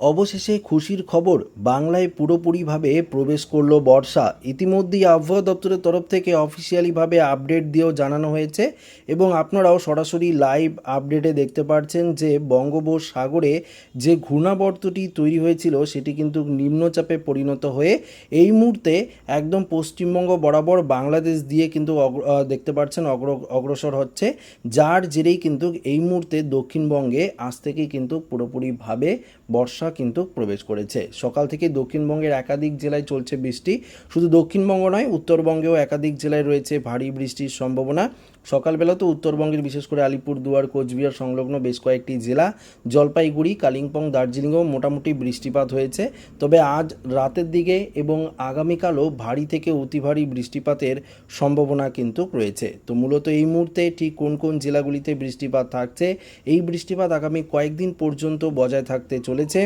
অবশেষে খুশির খবর, বাংলায় পুরোপুরিভাবে প্রবেশ করল বর্ষা। ইতিমধ্যেই আবহাওয়া দপ্তরের তরফ থেকে অফিসিয়ালিভাবে আপডেট দিয়েও জানানো হয়েছে এবং আপনারাও সরাসরি লাইভ আপডেটে দেখতে পাচ্ছেন যে বঙ্গোপসাগরে যে ঘূর্ণাবর্তটি তৈরি হয়েছিল, সেটি কিন্তু নিম্নচাপে পরিণত হয়ে এই মুহূর্তে একদম পশ্চিমবঙ্গ বরাবর বাংলাদেশ দিয়ে কিন্তু দেখতে পাচ্ছেন অগ্র, অগ্রসর হচ্ছে। যার জেরেই কিন্তু এই মুহূর্তে দক্ষিণবঙ্গে আজ থেকেই কিন্তু পুরোপুরিভাবে বর্ষা কিন্তু প্রবেশ করেছে। সকাল থেকে দক্ষিণবঙ্গের একাধিক জেলায় চলছে বৃষ্টি। শুধু দক্ষিণবঙ্গ নয়, উত্তরবঙ্গেও একাধিক জেলায় রয়েছে ভারী বৃষ্টির সম্ভাবনা। সকালবেলা তো উত্তরবঙ্গের বিশেষ করে আলিপুরদুয়ার, কোচবিহার সংলগ্ন বেশ কয়েকটি জেলা, জলপাইগুড়ি, কালিম্পং দার্জিলিংয়েও মোটামুটি বৃষ্টিপাত হয়েছে। তবে আজ রাতের দিকে এবং আগামীকালও ভারী থেকে অতি ভারী বৃষ্টিপাতের সম্ভাবনা কিন্তু রয়েছে। তো মূলত এই মুহূর্তে ঠিক কোন কোন জেলাগুলিতে বৃষ্টিপাত থাকছে? এই বৃষ্টিপাত আগামী কয়েকদিন পর্যন্ত বজায় থাকতে চলেছে।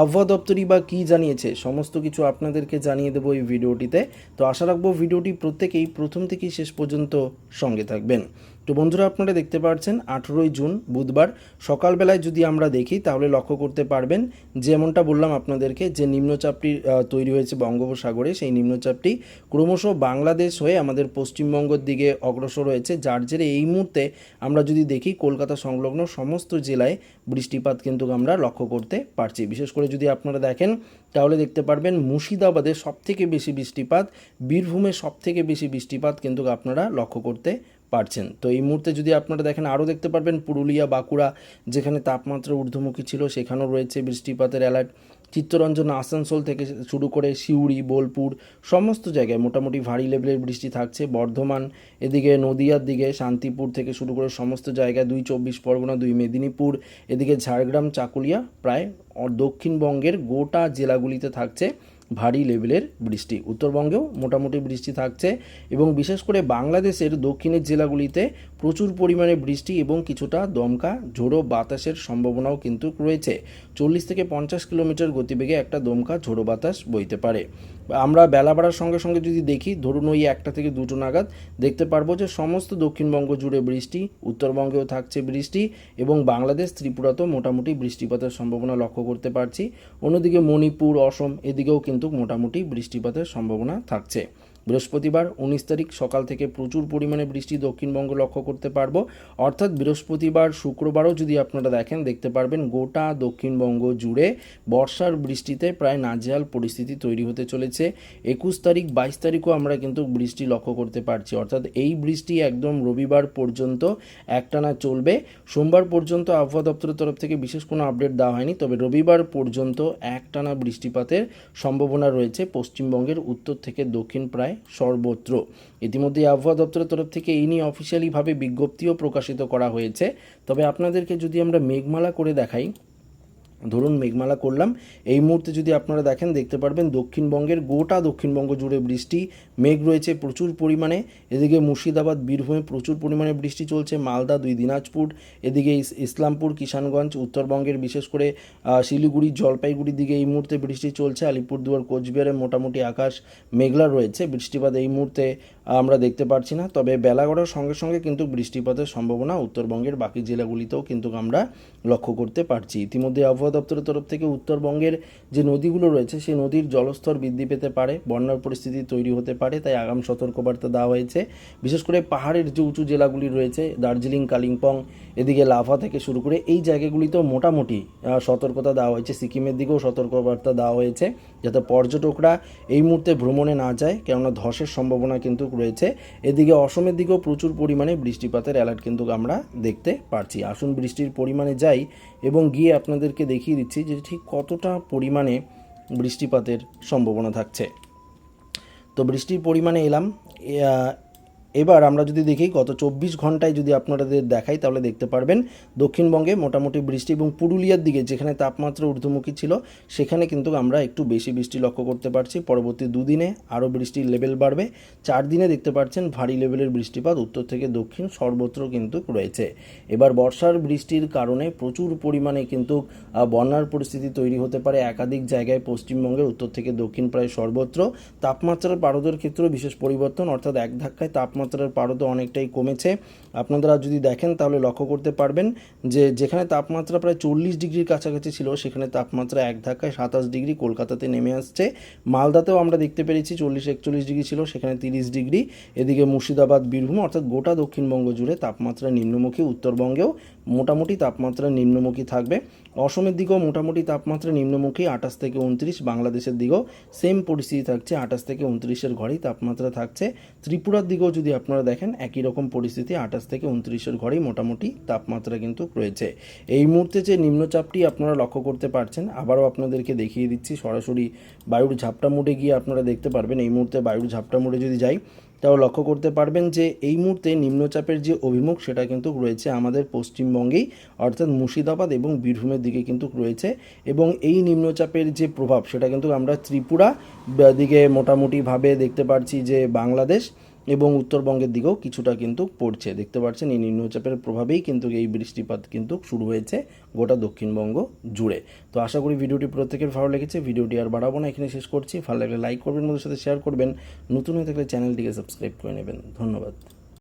আবহাওয়া দপ্তরই বা কী জানিয়েছে? সমস্ত কিছু আপনাদেরকে জানিয়ে দেবো এই ভিডিওটিতে। তো আশা রাখব ভিডিওটি প্রত্যেকেই প্রথম থেকেই শেষ পর্যন্ত সঙ্গে থাকবেন। তো বন্ধুরা, আপনারা দেখতে পাচ্ছেন আঠেরোই জুন, বুধবার। সকালবেলায় যদি আমরা দেখি, তাহলে লক্ষ্য করতে পারবেন, যেমনটা বললাম আপনাদেরকে, যে নিম্নচাপটি তৈরি হয়েছে বঙ্গোপসাগরে, সেই নিম্নচাপটি ক্রমশ বাংলাদেশ হয়ে আমাদের পশ্চিমবঙ্গের দিকে অগ্রসর হয়েছে, যার জেরে এই মুহূর্তে আমরা যদি দেখি, কলকাতা সংলগ্ন সমস্ত জেলায় বৃষ্টিপাত কিন্তু আমরা লক্ষ্য করতে পারছি। বিশেষ করে যদি আপনারা দেখেন, তাহলে দেখতে পারবেন, মুর্শিদাবাদে সবথেকে বেশি বৃষ্টিপাত, বীরভূমে সবথেকে বেশি বৃষ্টিপাত কিন্তু আপনারা লক্ষ্য করতে পারছেন। তো এই মুহূর্তে যদি আপনারা দেখেন, আরও দেখতে পারবেন পুরুলিয়া, বাঁকুড়া, যেখানে তাপমাত্রা ঊর্ধ্বমুখী ছিল, সেখানেও রয়েছে বৃষ্টিপাতের অ্যালার্ট চিত্তরঞ্জন আসানসোল থেকে শুরু করে সিউড়ি, বোলপুর, সমস্ত জায়গায় মোটামুটি ভারী লেভেলের বৃষ্টি থাকছে। বর্ধমান, এদিকে নদিয়ার দিকে, শান্তিপুর থেকে শুরু করে সমস্ত জায়গায় দুই চব্বিশ পরগনা, দুই মেদিনীপুর, এদিকে ঝাড়গ্রাম, চাকুলিয়া, প্রায় দক্ষিণবঙ্গের গোটা জেলাগুলিতে থাকছে। ভারী লেভেলের বৃষ্টি। উত্তরবঙ্গেও মোটামুটি বৃষ্টি থাকছে এবং বিশেষ করে বাংলাদেশের দক্ষিণের জেলাগুলিতে প্রচুর পরিমাণে বৃষ্টি এবং কিছুটা দমকা, ঝোড়ো বাতাসের সম্ভাবনাও কিন্তু রয়েছে। চল্লিশ থেকে পঞ্চাশ কিলোমিটার গতিবেগে একটা দমকা, ঝোড়ো বাতাস বইতে পারে। আমরা বেলা বাড়ার সঙ্গে সঙ্গে যদি দেখি, ধরুন ওই একটা থেকে দুটো নাগাদ, দেখতে পারব যে সমস্ত দক্ষিণবঙ্গ জুড়ে বৃষ্টি, উত্তরবঙ্গেও থাকছে বৃষ্টি এবং বাংলাদেশ, ত্রিপুরাতেও মোটামুটি বৃষ্টিপাতের সম্ভাবনা লক্ষ্য করতে পারছি। অন্যদিকে মণিপুর, অসম, এদিকেও কিন্তু মোটামুটি বৃষ্টিপাতের সম্ভাবনা থাকছে। বৃহস্পতিবার উনিশ তারিখ সকাল থেকে প্রচুর পরিমাণে বৃষ্টি দক্ষিণবঙ্গ লক্ষ্য করতে পারব। অর্থাৎ বৃহস্পতিবার, শুক্রবারও যদি আপনারা দেখেন, দেখতে পারবেন গোটা দক্ষিণবঙ্গ জুড়ে বর্ষার বৃষ্টিতে প্রায় নাজেহাল পরিস্থিতি তৈরি হতে চলেছে। একুশ তারিখ, বাইশ তারিখও আমরা কিন্তু বৃষ্টি লক্ষ্য করতে পারছি। অর্থাৎ এই বৃষ্টি একদম রবিবার পর্যন্ত একটানা চলবে। সোমবার পর্যন্ত আবহাওয়া দপ্তরের তরফ থেকে বিশেষ কোনো আপডেট দেওয়া হয়নি, তবে রবিবার পর্যন্ত একটানা বৃষ্টিপাতের সম্ভাবনা রয়েছে পশ্চিমবঙ্গের উত্তর থেকে দক্ষিণ প্রায় সর্বত্র। ইতিমধ্যে আবহাওয়া দপ্তরের তরফ থেকে এই নিয়ে অফিসিয়ালিভাবে বিজ্ঞপ্তিও প্রকাশিত করা হয়েছে। তবে আপনাদেরকে যদি আমরা মেঘমালা করে দেখাই ধরুন মেঘমালা করলাম, এই মুহূর্তে যদি আপনারা দেখেন, দেখতে পারবেন দক্ষিণবঙ্গের গোটা দক্ষিণবঙ্গ জুড়ে বৃষ্টি, মেঘ রয়েছে প্রচুর পরিমাণে, এদিকে মুর্শিদাবাদ, বীরভূমে প্রচুর পরিমাণে বৃষ্টি চলছে, মালদা দুই, দিনাজপুর, এদিকে ইসলামপুর, কিষানগঞ্জ, উত্তরবঙ্গের বিশেষ করে শিলিগুড়ি, জলপাইগুড়ির দিকে এই মুহূর্তে বৃষ্টি চলছে, আলিপুরদুয়ার, কোচবিহারে মোটামুটি আকাশ মেঘলা রয়েছে, বৃষ্টিপাত এই মুহূর্তে আমরা দেখতে পাচ্ছি না। তবে বেলা গড়ার সঙ্গে সঙ্গে কিন্তু বৃষ্টিপাতের সম্ভাবনা উত্তরবঙ্গের বাকি জেলাগুলিতেও কিন্তু আমরা লক্ষ্য করতে পারছি। ইতিমধ্যে আবহাওয়া দপ্তরের তরফ থেকে উত্তরবঙ্গের যে নদীগুলো রয়েছে, সেই নদীর জলস্তর বৃদ্ধি পেতে পারে, বন্যার পরিস্থিতি তৈরি হতে পারে, তাই আগাম সতর্কবার্তা দেওয়া হয়েছে। বিশেষ করে পাহাড়ের যে উঁচু জেলাগুলি রয়েছে, দার্জিলিং, কালিম্পং, এদিকে লাভা থেকে শুরু করে এই জায়গাগুলিতেও মোটামুটি সতর্কতা দেওয়া হয়েছে। সিকিমের দিকেও সতর্কবার্তা দেওয়া হয়েছে, যাতে পর্যটকরা এই মুহূর্তে ভ্রমণে না যায়, কেননা ধসের সম্ভাবনা কিন্তু রয়েছে। এদিকে অসমের দিকেও প্রচুর পরিমাণে বৃষ্টিপাতের অ্যালার্ট কিন্তু আমরা দেখতে পারছি। আসুন বৃষ্টির পরিমাণে যাই এবং গিয়ে আপনাদেরকে দেখিয়ে দিচ্ছি যে ঠিক কতটা পরিমাণে বৃষ্টিপাতের সম্ভাবনা থাকছে। তো বৃষ্টির পরিমাণে এলাম এবার আমরা যদি দেখি, গত চব্বিশ ঘন্টায় যদি আপনাদের দেখাই, তাহলে দেখতে পারবেন দক্ষিণবঙ্গে মোটামুটি বৃষ্টি এবং পুরুলিয়ার দিকে যেখানে তাপমাত্রা ঊর্ধ্বমুখী ছিল, সেখানে কিন্তু আমরা একটু বেশি বৃষ্টি লক্ষ্য করতে পারছি। পরবর্তী দুদিনে আরও বৃষ্টির লেভেল বাড়বে। চার দিনে দেখতে পাচ্ছেন ভারী লেভেলের বৃষ্টিপাত, উত্তর থেকে দক্ষিণ সর্বত্র কিন্তু রয়েছে। এবার বর্ষার বৃষ্টির কারণে প্রচুর পরিমাণে কিন্তু বন্যার পরিস্থিতি তৈরি হতে পারে একাধিক জায়গায় পশ্চিমবঙ্গের উত্তর থেকে দক্ষিণ প্রায় সর্বত্র। তাপমাত্রার পারদের ক্ষেত্রেও বিশেষ পরিবর্তন, অর্থাৎ এক ধাক্কায় তাপমাত্রা তাপমাত্রার পারদও অনেকটাই কমেছে। আপনারা যদি দেখেন তাহলে লক্ষ্য করতে পারবেন যে যেখানে তাপমাত্রা প্রায় চল্লিশ ডিগ্রির কাছাকাছি ছিল, সেখানে তাপমাত্রা এক ধাক্কায় সাতাশ ডিগ্রি কলকাতাতে নেমে আসছে। মালদাতেও আমরা দেখতে পেরেছি চল্লিশ একচল্লিশ ডিগ্রি ছিল, সেখানে তিরিশ ডিগ্রি। এদিকে মুর্শিদাবাদ, বীরভূম অর্থাৎ গোটা দক্ষিণবঙ্গ জুড়ে তাপমাত্রা নিম্নমুখী, উত্তরবঙ্গেও মোটামুটি তাপমাত্রা নিম্নমুখী থাকবে। অসমের দিকেও মোটামুটি তাপমাত্রা নিম্নমুখী, আঠাশ থেকে উনত্রিশ। বাংলাদেশের দিকেও সেম পরিস্থিতি থাকছে, আঠাশ থেকে উনত্রিশের ঘরেই তাপমাত্রা থাকছে। ত্রিপুরার দিকেও যদি আপনারা দেখেন, একই রকম পরিস্থিতি, আঠাশ থেকে উনত্রিশের ঘরেই মোটামুটি তাপমাত্রা কিন্তু রয়েছে। এই মুহূর্তে যে নিম্নচাপটি আপনারা লক্ষ্য করতে পারছেন, আবারও আপনাদেরকে দেখিয়ে দিচ্ছি। সরাসরি বায়ুর ঝাপটা মুডে গিয়ে আপনারা দেখতে পারবেন। এই মুহূর্তে বায়ুর ঝাপটা মুডে যদি যাই তাও লক্ষ্য করতে পারবেন যে এই মুহূর্তে নিম্নচাপের যে অভিমুখ, সেটা কিন্তু রয়েছে আমাদের পশ্চিমবঙ্গেই, অর্থাৎ মুর্শিদাবাদ এবং বীরভূমের দিকে কিন্তু রয়েছে। এবং এই নিম্নচাপের যে প্রভাব, সেটা কিন্তু আমরা ত্রিপুরা দিকে মোটামুটিভাবে দেখতে পাচ্ছি যে বাংলাদেশ এবং উত্তরবঙ্গের দিকেও কিছুটা কিন্তু পড়ছে। দেখতে পাচ্ছেন, এই নিম্নচাপের প্রভাবেই কিন্তু এই বৃষ্টিপাত কিন্তু শুরু হয়েছে গোটা দক্ষিণবঙ্গ জুড়ে। তো আশা করি ভিডিওটি প্রত্যেকের ভালো লেগেছে। ভিডিওটি আর বাড়াবো না, এখানে শেষ করছি। ভালো লাগলে লাইক করবেন মধ্যে সাথে শেয়ার করবেন। নতুন হয়ে থাকলে চ্যানেলটিকে সাবস্ক্রাইব করে নেবেন। ধন্যবাদ।